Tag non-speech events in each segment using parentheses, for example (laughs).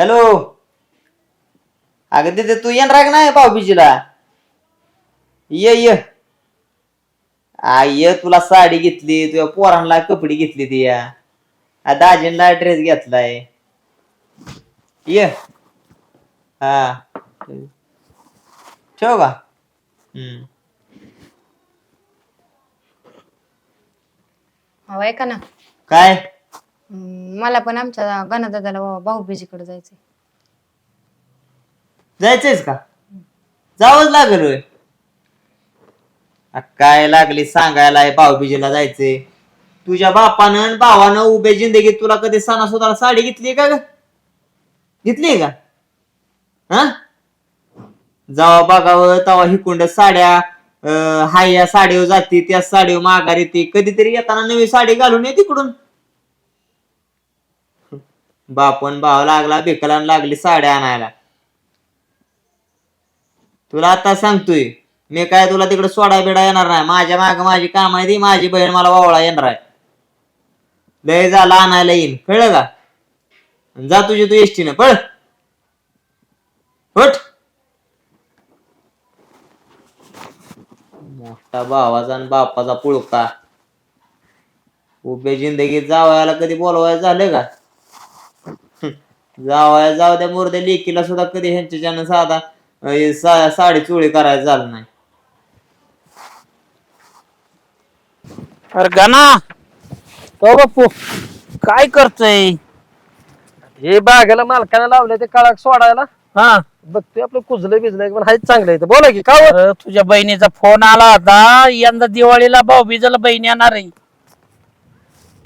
Hello अगं तिथे तू येणार का नाही भाऊबीजीला? ये ये. आ, ये तुला साडी घेतली तुझ्या पोरांना कपडे घेतली ती या. दाजींना ड्रेस घेतलाय. ये. हा. ठेव का? हम्म. का ना. काय? मला पण आमच्या गणदादाला भाऊबीजीकडे जायचंय. जायचंयच का? जावंच लागेल होय. आ, काय लागली सांगायला भाऊबीजीला जायचंय. तुझ्या बापानं आणि भावानं उभे जिंदगीत तुला कधी सणासुदाला साडी घेतली का ग? घेतली का? हा? जावा बघावं तवा हिकुंड साड्या अं, हाय या साडीवर जाती त्या साडीवर माघार येते. कधीतरी येताना नवी साडी घालून ये तिकडून. बापन भाव लागला भिकलान लागली साड्या आणायला. तुला आता सांगतोय मी काय तुला तिकडे सोडा बिडा येणार नाही. माझ्या माग माझी काम आहे ती माझी बहीण मला वावळा येणार आहे. लय झाला आणायला येईन कळलं का? जा तुझी तू एसटीनं पळ. उठ. मोठा भावाचा आणि बापाचा पुळका. उभे जिंदगीत जावयाला कधी बोलवायला झालं का? जावया जाऊ द्या मुर्द्या लेकीला सुद्धा कधी ह्यांच्याच्यानं साधा अं, सा- साडी चोळी करायला झालं नाही. अरे गाना हो बापू काय करतोय? हे बागेला मालकाने लावले ते काळाक सोडायला. हा. बघतोय आपलं कुजलं बिजलं पण हायच चांगलं आहे बोला की का हो? तुझ्या बहिणीचा फोन आला होता. यंदा दिवाळीला भाऊ बिजाला बहीण येणार आहे.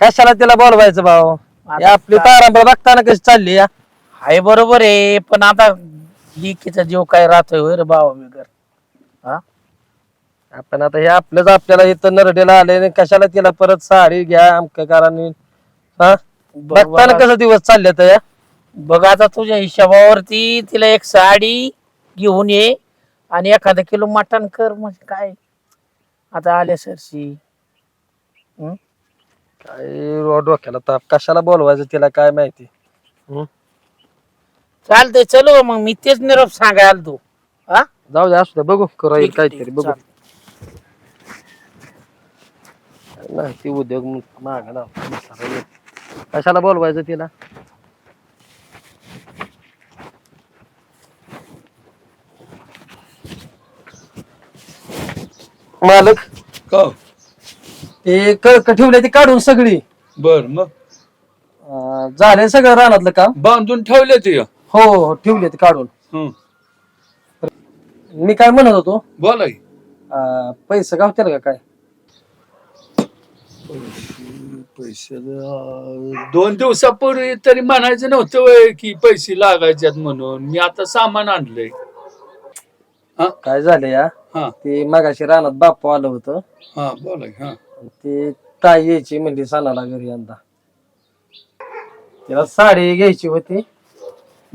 कशाला तिला बोलवायचं भाऊ? हे आपली तारांबळ बघताना कशी चालली या? हाय बरोबर आहे पण आता लिकीचा जीव काय राहतोय होय रे भावा बिगर. हा? आपण आता हे आपलंच आपल्याला इथं नरडेला आले आणि कशाला तिला परत साडी घ्या आमच्या कारण हा? बघताना बघ कसं दिवस चालले तर या? बघ आता तुझ्या हिशोबावरती तिला एक साडी घेऊन ये आणि एखादा किलो मटण कर म्हणजे काय? आता आल्या सरशी. हं? काय डोक्याला ताप. कशाला बोलवायचं तिला काय माहिती? हं? चालतंय चलो मग मी तेच निरोप सांगायला तू. हा? जाऊ दे असू दे बघू करू ठीक आहे, काहीतरी ठीक बघू. नाही ती उद्योग माग ना कशाला बोलवायचं तिला? मालक का? ते कळक ठेवले ती काढून सगळी. बर मग? अं, झाले सगळं रानातलं काम? बांधून ठेवले ते. हो हो ठेवले ते काढून. हं. मी काय म्हणत होतो? बोला की. अं, पैसे गावतील का काय? पैसे अं, दोन दिवसापूर्वी तरी म्हणायचं नव्हतं व्हय की पैसे लागायच्यात म्हणून. मी आता सामान आणलंय. काय झालं या? हा. ते मगाशी रानात बाप्पा आलं होतं. हा बोला की, हा. ते ताई यायची म्हणजे सणाला घरी यंदा. तिला साडी घ्यायची होती.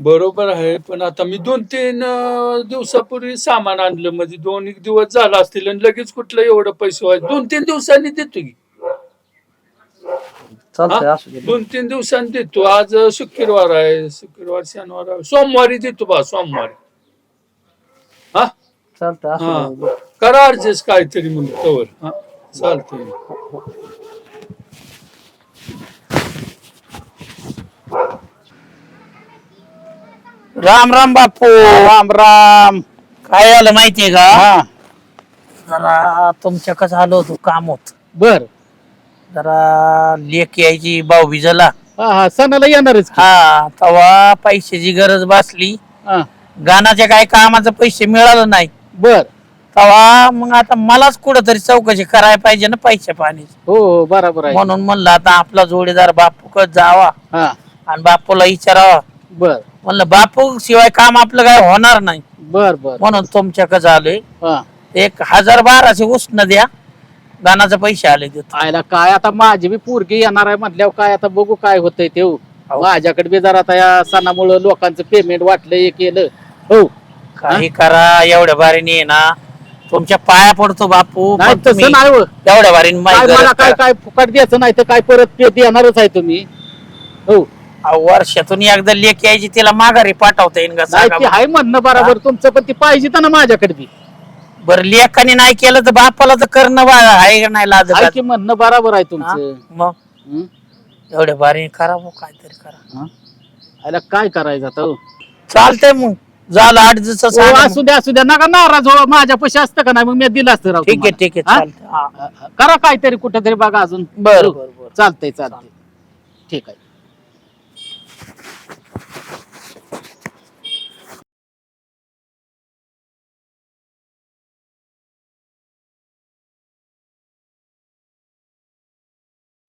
बरोबर आहे पण आता मी दोन तीन अं, दिवसापूर्वी सामान आणलं. म्हणजे दोन एक दिवस झाला असतील आणि लगेच कुठलं एवढं पैसे व्हायचे. दोन तीन दिवसांनी देतो की. चालतंय हा? असू दे. दोन तीन दिवसांनी देतो. आज अं, शुक्रवार आहे. शुक्रवार शनिवार आहे. सोमवारी देतो बा सोमवारी. हा? चालतंय असू हा. करा ऍडजस्ट काहीतरी मग तवर. हा. चालतंय. राम राम बापू. राम राम. काय झालं माहितीये का? जरा तुमच्या कसं आलो होतो काम होत बर. जरा लेख यायची भाऊ बिजाला हा हा सणाला येणारच की. हा तेव्हा पैशाची गरज बसली हा. गाण्याच्या काय कामाचं पैसे मिळालं नाही. बर. तेव्हा मग आता मलाच कुठंतरी चौकशी करायला पाहिजे ना पैसे पाण्याची. हो हो बरोबर आहे. म्हणून म्हणलं आता आपला जोडीदार बापू जावा. हा. आणि बापूला विचारावा. बर. म्हणलं बापू शिवाय काम आपलं काय होणार नाही. बर बर. म्हणून तुमच्याकडे आलोय हा. एक हजार बाराशे उष्ण द्या. गाण्याचे पैसे आले देतो. आयला काय आता माझी बी पोरगी येणार आहे म्हटल्यावर काय आता बघू काय होतंय ते हो. माझ्याकडे बी जरा आता या सणामुळं लोकांचं पेमेंट वाटलं हे केलं. हो. काही करा एवढ्या बारीने आहे ना. तुमच्या पाया पडतो बापू. नाही पण तुम्ही तसं नाही हो. एवढ्या बारीने काय मला. काय फुकट द्यायचं नाही तर काय परत पे देणारच आहे तुम्ही. हो. अहो, वर्षातून एकदा लेख यायची तिला माघारी पाठवता येईल का नाही सांगा ते बरं? आहे म्हणणं बरोबर तुमचं पण ती पाहिजे ना माझ्याकडे बी. बरं लेखाने नाही केलं तर बापाला तर करणं बा- आहे का नाही लाज आहे की म्हणणं बरोबर आहे तुमचं? मग? हं? एवढे भारी करा भाऊ, काहीतरी करा. याला काय करायचं आता हो? चालतंय मग. झालं आठ दिवसाचं हो, असू द्या असू द्या. नका नाराज हो माझ्या पैसे असतं का नाही? मग मी दिलं असतं राव मग. ठीक आहे तुम्हाला. ठीक आहे हा? चालतंय. हा. करा काहीतरी कुठेतरी बघा अजून. बरं हो, बरं बरं. चालतंय चालतंय. ठीक आहे.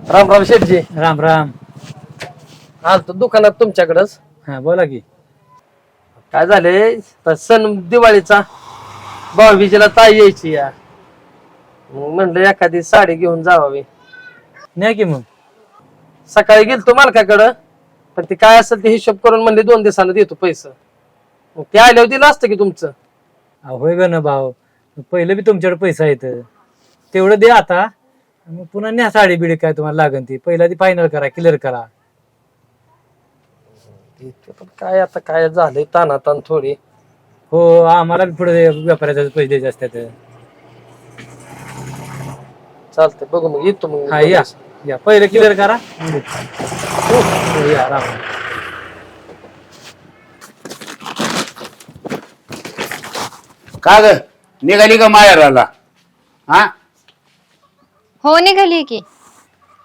राम राम शेठजी. राम राम. आलतो दुकानात तुमच्याकडच. हा बोला की. काय झाले तर सण दिवाळीचा. भाऊबीजेला ताई यायची या. मग म्हणलं एखादी साडी घेऊन जावावी. नाही की मग. सकाळी गेलतो मालकाकडं. पण ते काय असेल ते हिशोब करून म्हणले दोन दिवसानं देतो पैसे. मग ते आल्यावर दिलं असतं की तुमचं? अहो, होय ग ना भाऊ. पहिलं बी तुमच्याकडे पैसा येत. तेवढं द्या आता. मग पुन्हा न्या साडी बिडी काय तुम्हाला लागन ती. पहिला ती फायनल करा क्लिअर करा. ते पण काय आता काय झालंय ताना ताण थोडी. हो आम्हाला बी पुढे व्यापाऱ्याचे पैसे द्यायचे असतात. चालतंय बघू मग येतो मग हा या. या पहिलं क्लिअर करा. देतो. हो, या राम. राम. का ग? निघाली का माहेराला हा? हो निघाली की.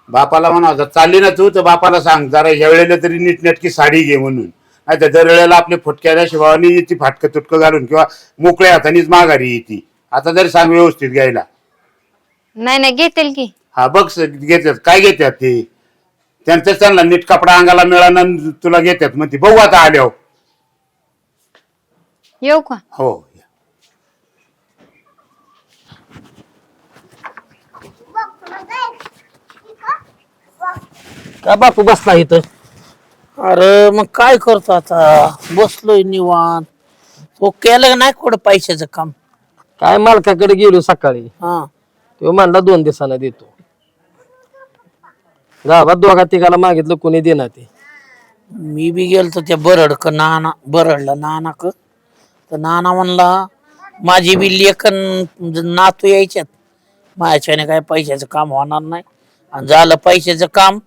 बापाला म्हणा होता चालली ना तू तर बापाला सांग जरा ह्या वेळेला तरी नीटनेटकी साडी घे म्हणून. नाही तर दर वेळेला आपली फुटक्याच्या शिवानी येते फाटकं तुटकं घालून किंवा मोकळ्या हातानेच माघारी येते. आता तरी सांग व्यवस्थित घ्यायला. नाही नाही घेतील की. हा बघ स- घेतात. काय घेतात ते? त्यांचं त्यांना नीट कपडा अंगाला मिळाला तुला घेतात मग ती बघू आता आल्यावर. येऊ का? हो का बापू बसला इथं? अरे मग काय करतो आता? बसलोय निवांत. तो केलं का नाही कुठं पैशाचं काम? काय मालकाकडे गेलो सकाळी. हा. तो म्हणला दोन दिवसानं देतो. गावात दोघा तिघाला मागितलं कोणी देणार ते. मी बी गेलतो त्या बरड क नाना बरडला नाना क तर नाना म्हणला माझी बी लेखन नातू यायच्यात. माझ्याच्याने काय पैशाचं काम होणार नाही. आणि झालं पैशाचं काम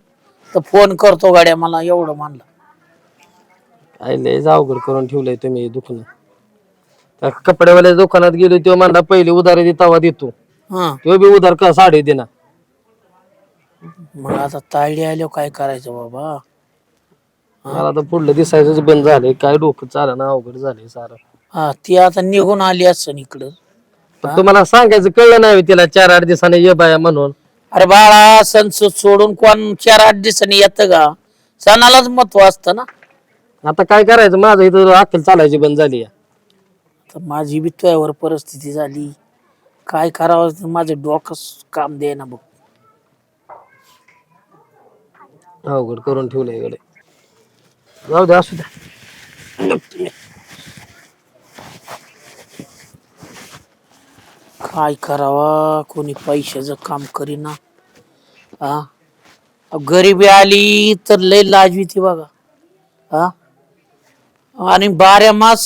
तर फोन करतो गाड्या मला एवढं म्हणलं. काय लय अवघड करून ठेवलंय तुम्ही हे दुकान त्या कपड्यावाल्या दुकानात गेलो तो म्हणला पहिले उधार दे तवा देतो हा. तो बी उधार का साडी देणार मग आता तायडी आल्यावर काय करायचं बाबा? मला तर पुढलं दिसायचंच बंद झालंय. काय डोकं चाला ना अवघड झालंय सारं. हा ती आता निघून आली असं इकडं. पण तुम्हाला सांगायचं कळलं नाही तिला चार आठ दिवसाने ये बाया म्हणून. अरे बाळा सण सु- सोडून कोण चार आठ दिवसांनी येतं का? सणालाच महत्त्व असतं ना. आता काय करायचं? माझं इथं अक्कल चालायची बंद झाली आहे. तर माझी बी तुझ्यावर परिस्थिती झाली. काय करावं? ते माझं डोकं काम दे ना बघ. अवघड करून ठेवलंय इकडे जाऊ दे असू द्या. काय करावा? कोणी पैशाचं काम करीना. हा अहो, गरिबी आली तर लय लाजवी ती बघा. हा आणि बाऱ्या मास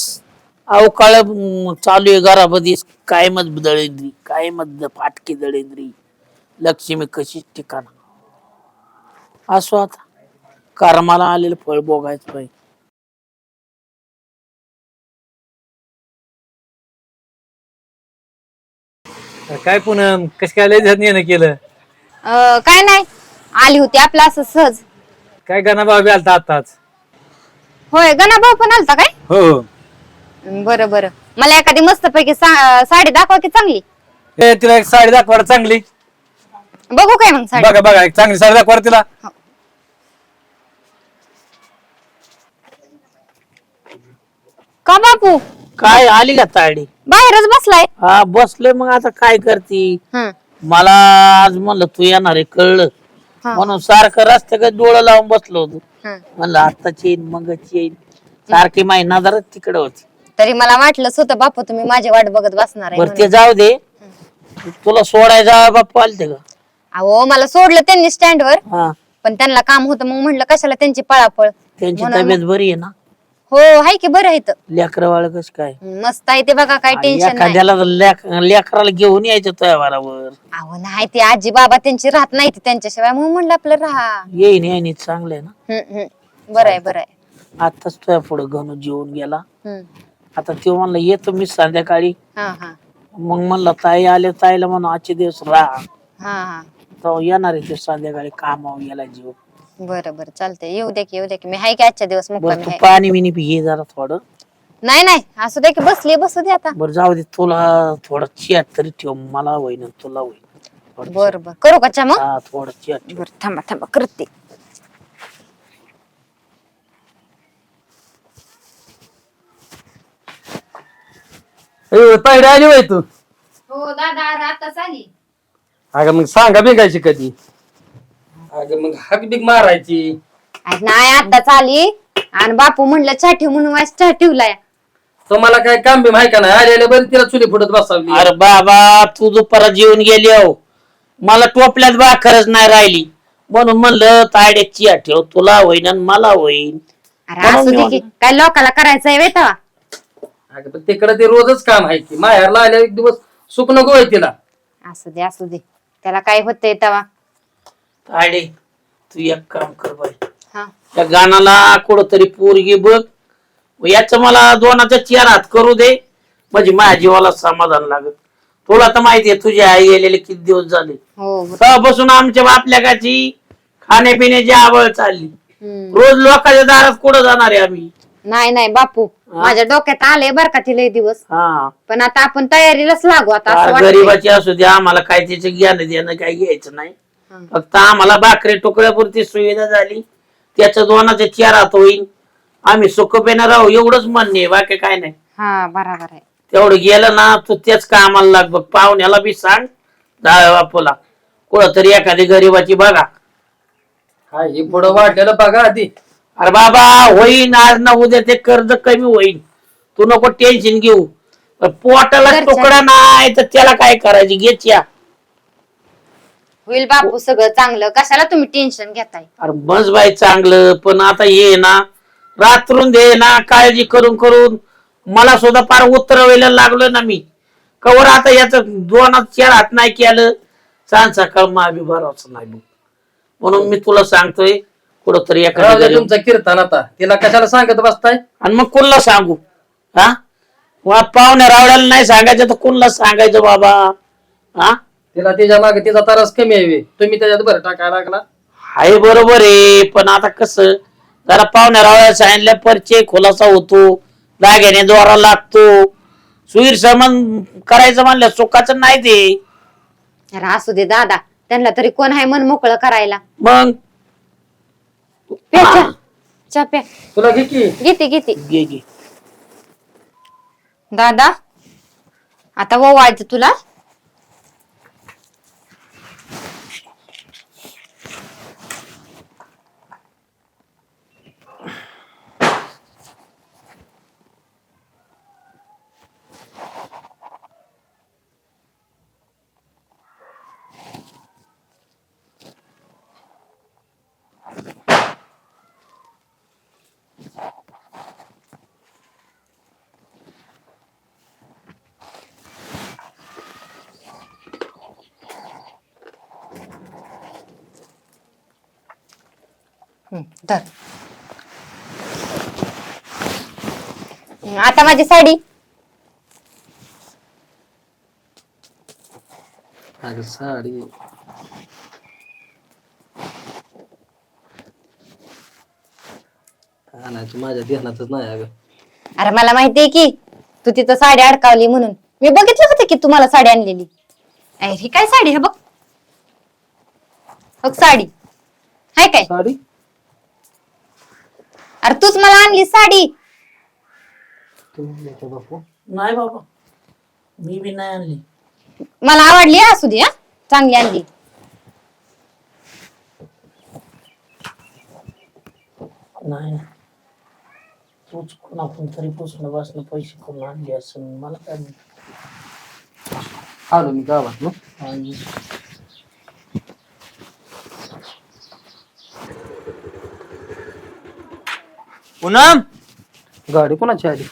अवकाळ अं, चालू आहे घरामध्ये. कायमच दळेंद्री कायमच फाटकी दळेंद्री. लक्ष्मी कशीच ठिकाण असो आता. कर्माला आलेलं फळ बोगायचं पाहिजे काय पुन्हा कशी काय लय येणं केलं? अं, काय नाही. आली होती आपलं असं सहज. काय गाणं भाऊ बी आलता आताच होय गणा भाऊ पण आलता काय? हो बरं बरं. मला एखादी मस्त पैकी साडी दाखवा की चांगली. ए, तिला एक साडी दाखवा रे चांगली. बघू काय मग साडी. बघा बघा एक चांगली साडी दाखवा रे तिला. का बापू? काय आली का तायडी बाहेरच बसलाय. हा बसले मग आता काय करती? हं. मला आज म्हणलं तू येणार आहे कळलं. हा. म्हणून सारखं रस्त्याकडे डोळं लावून बसलो होतो. हं. म्हणलं आत्ताची येईन मगच येईन. सारखी माही नजरच तिकडे होती. तरी मला वाटलंच होतं बापू तुम्ही माझी वाट बघत बसणार आहे बरं ते. जाऊ दे. तुला सोडायचा बाप्पा आलते का? अहो मला सोडलं त्यांनी स्टँडवर हा. पण त्यांना काम होतं मग म्हणलं कशाला त्यांची पळापळ? त्यांची म्हणून- तब्येत बरी आहे ना? हो हाय की बरं आहे इथं. लेकरं बाळ कस काय? मस्त आहे ते बघा काय टेन्शन नाही. एखाद्याला लेक- लेकराला घेऊन यायचं तुझ्या बरोबर अहो नाही ते आजी बाबा त्यांची राहत नाही ती त्यांच्याशिवाय. म्हणून म्हणलं आपलं राहा. येईन येईन चांगलं आहे ना? हम्म, हम्म. बरं आहे बरं आहे. आताच तुझ्या पुढे घन जेवून गेला. हम्म. आता तो म्हणला येतो मी संध्याकाळी. हा हा. मग म्हणलं ताई आले ताईला म्हणून आजचे दिवस राहा. हा हा. तो येणार आहे ते संध्याकाळी कामावर गेला जीव. बरं बरं चालतंय. येऊ दे की येऊ दे की. मी हाय की आजच्या दिवस बरं मुक्कामी तू पाणी बिनी घे जरा थोडं. नाही नाही. असू दे की बसली बसू दे आता. बरं जाऊ दे. तुला थोडं चियात तरी ठेव. मला होईन तुला होईन. थोडं बर बर करू का चहा मग? हा थोडं चियात ठेव. बर थांबा थांबा. करते. ए, आली वय तू. हो दादा आताच आली. अगं मग सांगा बिगायची कधी अगं मग हाक बिग मारायची. नाही आताच आली आणि बापू म्हणलं चहा ठेव म्हणून वाज चहा ठेवलाय. तुम्हाला काय काम बी माहिती का नाही? आलेल्या बरं तिला चुली फुटत बसावली. अरे बाबा तू दुपारा जेवून गेली हो. मला टोपल्यात भाकरच नाही राहिली. म्हणून म्हणलं चिया ठेव तुला होईन आणि मला होईन. अरे असू दे की. काय लोकाला करायचंय वे तेव्हा? अगं पण तिकडे ते रोजच काम आहे की. माहेरला आल्या एक दिवस सुख नको आहे तिला. असू दे असू दे. त्याला काय होतंय तेव्हा? तायडे तू एक काम कर बाई. हा. त्या गाण्याला कुठंतरी पोरगी बघ. याच मला दोनाचा चार हात करू दे. म्हणजे माझ्या जीवाला समाधान लागत तुला तर माहितीये तुझी आई गेलेले किती दिवस झाले. हो तेव्हापासून आमच्या बापल्याकाची खाण्यापिण्याची आवड चालली. हम्म. रोज लोकांच्या दारात कुठं जाणार आहे आम्ही? नाही नाही बापू. माझ्या डोक्यात आले बर का तिला दिवस. हा. पण आता आपण तयारीलाच लागू आता असं फार वाटतंय. गरीबाची असू दे आम्हाला काय त्याचं ज्ञान देणं काही घ्यायचं नाही. हं. फक्त आम्हाला भाकरी तुकड्यापुरती सुविधा झाली. त्याचं दोनाचे चार हात होईल आम्ही सुखपेनं राहू एवढंच म्हणणे आहे, बाकी काय नाही. हा बरोबर आहे. तेवढं गेलं ना तू त्याच कामाला लाग बघ. पाहुण्याला बी सांग डाव्या बापूला. कुठं तरी एखादी गरीबाची बघा. हा हे पुढं वाढलेलं बघा आधी. अरे बाबा होईन आज ना उद्या ते कर्ज कमी होईल तू नको टेन्शन घेऊ. पण पोटाला घरच्या- तुकडा नाही तर त्याला काय करायची? घेच्या होईल बापू सगळं चांगलं. कशाला तुम्ही टेन्शन घेताय? अरे बस बाई चांगलं. पण आता ये ना. रात्रून दे ना. काळजी करून करून. मला सुद्धा फार उतरवायला लागलो ना मी. कवर आता याच दोनात चार हात नाही केलं. सांग सकाळ माबी भरावच नाही बघ म्हणून मी तुला सांगतोय कुठंतरी राहू एखाद्या द्या गरीब- तुमचा कीर्तन आता. तिला कशाला सांगत बसताय? आणि मग कोणला सांगू? हा? वा पाहुण्या रावड्याला नाही सांगायचं तर कोणला सांगायचं बाबा? हा? तिला तिच्यामागे तिचा त्रास कमी आहे तुम्ही त्याच्यात बरं टाकायला लागला. आहे बरोबर आहे. पण आता कसं जरा पाहुण्या रावळ्या सांगितल्या परिचय खुलासा होतो. दाग्याने द्वारा लागतो. सुईर समान करायचं म्हणलं सुखाचं नाही ते. अरे असू दे दादा त्यांना तरी कोण आहे मन मोकळं करायला? मग? प्या चहा. चहा प्या. तुला घे की. घेते घेते. घे घे. दादा आता ओवाळते तुला. धर. आता माझी साडी. अगं साडी. आणायची माझ्या ध्यानातच नाही अगं. अरे मला माहितीये की तू तिथं साडी अडकावली म्हणून. मी बघितलं होतं की तुम्हाला साडी आणलेली. अरे ही काय साडी? हे बघ. बघ साडी. हाय काय? साडी? अरे तूच मला आणली साडी. तुम्ही बापू. नाही बाबा मी बी नाही आणली. मला आवडली हा, असू दे हा. चांगली आणली. नाही. तूच कोणाकडून तरी पुसणं बसणं पैसे करून आणली असं मला काय माहिती. आलो मी गावात ना आणि पूनम गाडी कोणाची आली?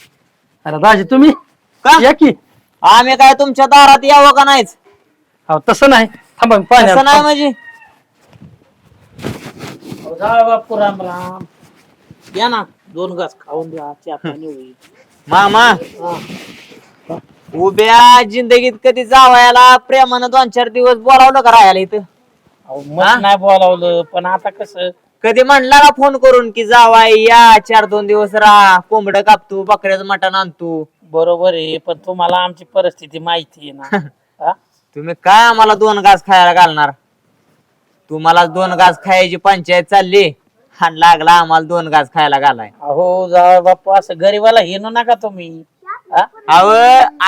अरे राजे तुम्ही? का? या की. आम्ही काय तुमच्या दारात यावं का नाहीच? अहो तसं नाही. थांबा मी पाणी असं नाही आणतो. म्हणजे? बापू राम राम. या ना दोन घास खाऊन द्या चहा पाणी होईल. मामा उभ्या जिंदगीत कधी जावयाला प्रेमानं दोन चार दिवस बोलावलं का राहायला इथं? अहो, मग नाही बोलावलं पण आता कसं? कधी म्हणला का फोन करून की जावाय या चार दोन दिवस राहा कोंबड कापतो बकऱ्याचं मटण आणतो. बरोबर आहे पण तुम्हाला आमची परिस्थिती माहिती आहे ना. (laughs) हा? तुम्ही काय आम्हाला दोन घास खायला घालणार? तुम्हाला दोन घास खायची पंचायत चालली आणि लागला आम्हाला दोन घास खायला घालाय. अहो जा बापू असं गरीबाला हिनू नका तुम्ही. हा? अव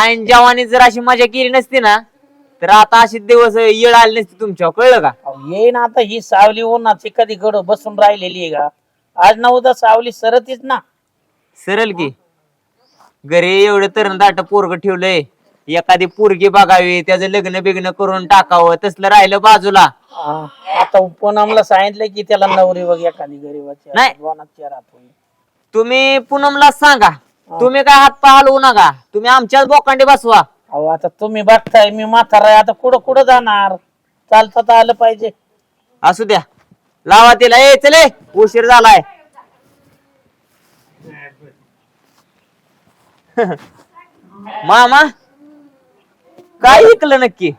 ऐन जवानी जर अशी मजा केली नसती ना तर आता अशी दिवस येळ आली नसती तुमच्यावर कळलं का? येईन आता ही सावली उन्हाची कधी गड बसून राहिलेली आहे का? आज ना उद्या सावली सरतीच ना. सरल की. घरी एवढं तरण दाट पोरग ठेवलंय. एखादी पोरगी बघावी त्याचं लग्न बिग्न करून टाकावं तसलं राहिलं बाजूला. आता पूनमला सांगितलं की त्याला नवरी बघ एखादी गरीबाची. नाही. होईल. तुम्ही पूनमला सांगा. तुम्ही काय हात पाय हलवू नका. तुम्ही आमच्याच बोकांडी बसवा. अहो आता तुम्ही बघताय मी म्हातारा आहे आता कुठं कुठं जाणार? चालता तर आलं पाहिजे. असू द्या. लावा तिला. ए चले उशीर झालाय. (laughs) मामा काय ऐकलं नक्की?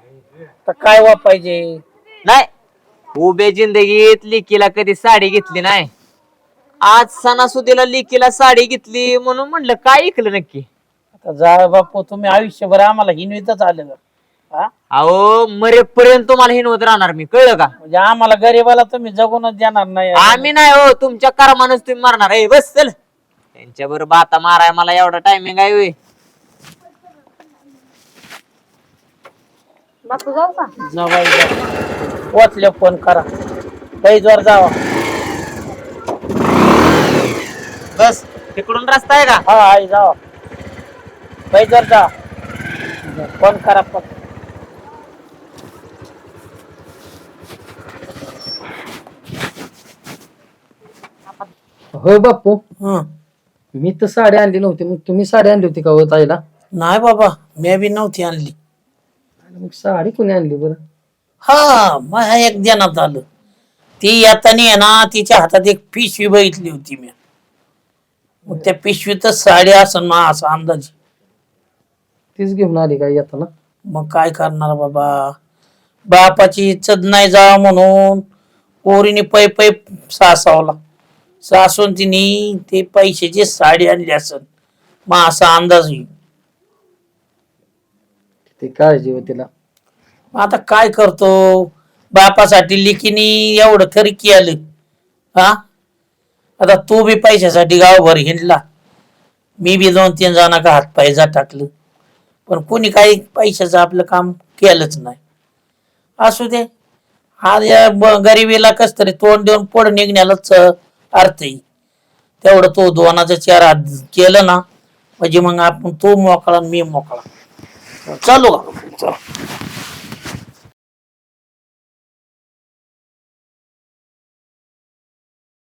तर काय वा पाहिजे? नाही. उभे जिंदगीत लिकीला कधी साडी घेतली नाही. आज सणासुदीला लिकीला साडी घेतली म्हणून म्हणलं काय ऐकलं नक्की? आता जा बापू तुम्ही आयुष्यभर आम्हाला हिनवितच आलं का हा? अहो मरेपर्यंत तुम्हाला हिनवत राहणार मी कळलं का? म्हणजे आम्हाला गरीबाला तुम्ही जगूनच देणार नाही. आम्ही नाही हो तुमच्या कर्मानच तुम्ही मारणार. आहे बस चल. त्यांच्या बरोबर बाता माराय मला एवढा टायमिंग आहे होय. बापू जाऊ का? जवाई जा. वाचले फोन करा. पैजवर जावा. बस तिकडून रस्ता आहे का? हा आई जावा. जा. फोन करा? पण होय बापू मी तर साडी आणली नव्हती. मग तुम्ही साडी आणली होती का हो ताईला? नाही बाबा मी बी नव्हती आणली. मग साडी कोणी आणली बरं? हा मग एक देण्यात आलं ती येताना आहे ना तिच्या हातात एक पिशवी बघितली होती मी. मग त्या पिशवीतच साडी असन ना असा अंदाज. तीच घेऊन आली का येताना? मग काय करणार बाबा? बापाची इज्जत नाही जावा म्हणून पोरीने पै पै सासावला. सासून तिने ते पैशाची साडी आणली असन. मग असा अंदाज येईल. ते काळजी होती तिला. मग आता काय करतो? बापासाठी लिकीनी एवढं तरी केलं. हा? आता तू बी पैशासाठी गावभर हिंडला. मी बी दोन तीन जणांका हात पायजा टाकलं. पण कोणी काही पैशाचं आपलं काम केलंच नाही. असू दे. हा या गरिबीला कस तरी तोंड देऊन पोड निघण्यालाच अर्थ आहे. तेवढं तो दोनाचा चार केलं ना म्हणजे मग आपण तो मोकळा मी मोकळा. चालू. का चला.